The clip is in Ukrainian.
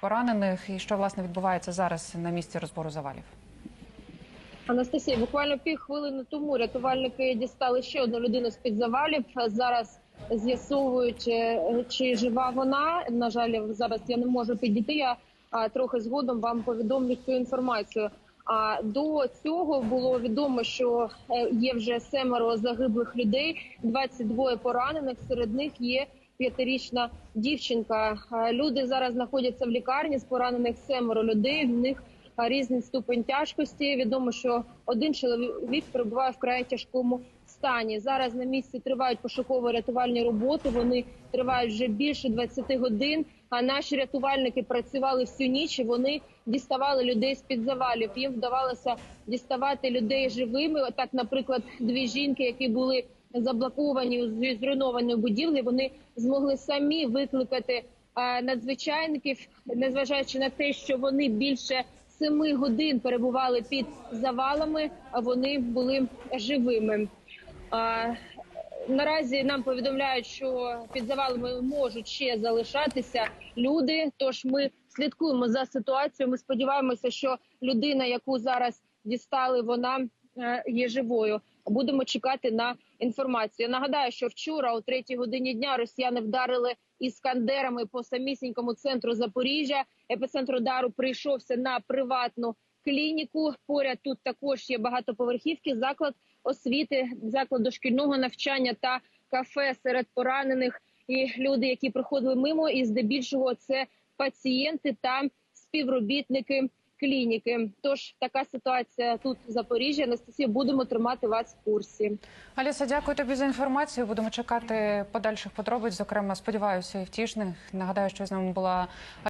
поранених і що власне відбувається зараз на місці розбору завалів. Анастасія, буквально півхвилини тому рятувальники дістали ще одну людину з під завалів. Зараз з'ясовують, е, чи жива вона. На жаль, зараз я не можу підійти. Я трохи згодом вам повідомлю цю інформацію. А до цього було відомо, що е, є вже семеро загиблих людей, 22 поранених. Серед них є п'ятирічна дівчинка. Люди зараз знаходяться в лікарні з поранених семеро людей. В них різний ступень тяжкості. Відомо, що один чоловік перебуває в край тяжкому стані. Зараз на місці тривають пошуково-рятувальні роботи. Вони тривають вже більше 20 годин. А наші рятувальники працювали всю ніч. і Вони діставали людей з під завалів. Їм вдавалося діставати людей живими. Отак, наприклад, дві жінки, які були заблоковані зі- зруйнованої будівлі, вони змогли самі викликати е, надзвичайників, незважаючи на те, що вони більше семи годин перебували під завалами, а вони були живими. А, Наразі нам повідомляють, що під завалами можуть ще залишатися люди. Тож ми слідкуємо за ситуацією. Ми сподіваємося, що людина, яку зараз дістали, вона е, є живою. Будемо чекати на інформацію. Нагадаю, що вчора, о третій годині дня, росіяни вдарили іскандерами по самісінькому центру Запоріжжя. Епіцентр удару прийшовся на приватну клініку. Поряд тут також є багатоповерхівки, заклад освіти, заклад дошкільного навчання та кафе серед поранених і люди, які проходили мимо, і здебільшого це пацієнти та співробітники клініки. Тож така ситуація тут в Запоріжжі. Анастасія, будемо тримати вас в курсі. Аліса, дякую тобі за інформацію. Будемо чекати подальших подробиць. Зокрема, сподіваюся, і втішних. Нагадаю, що з нами була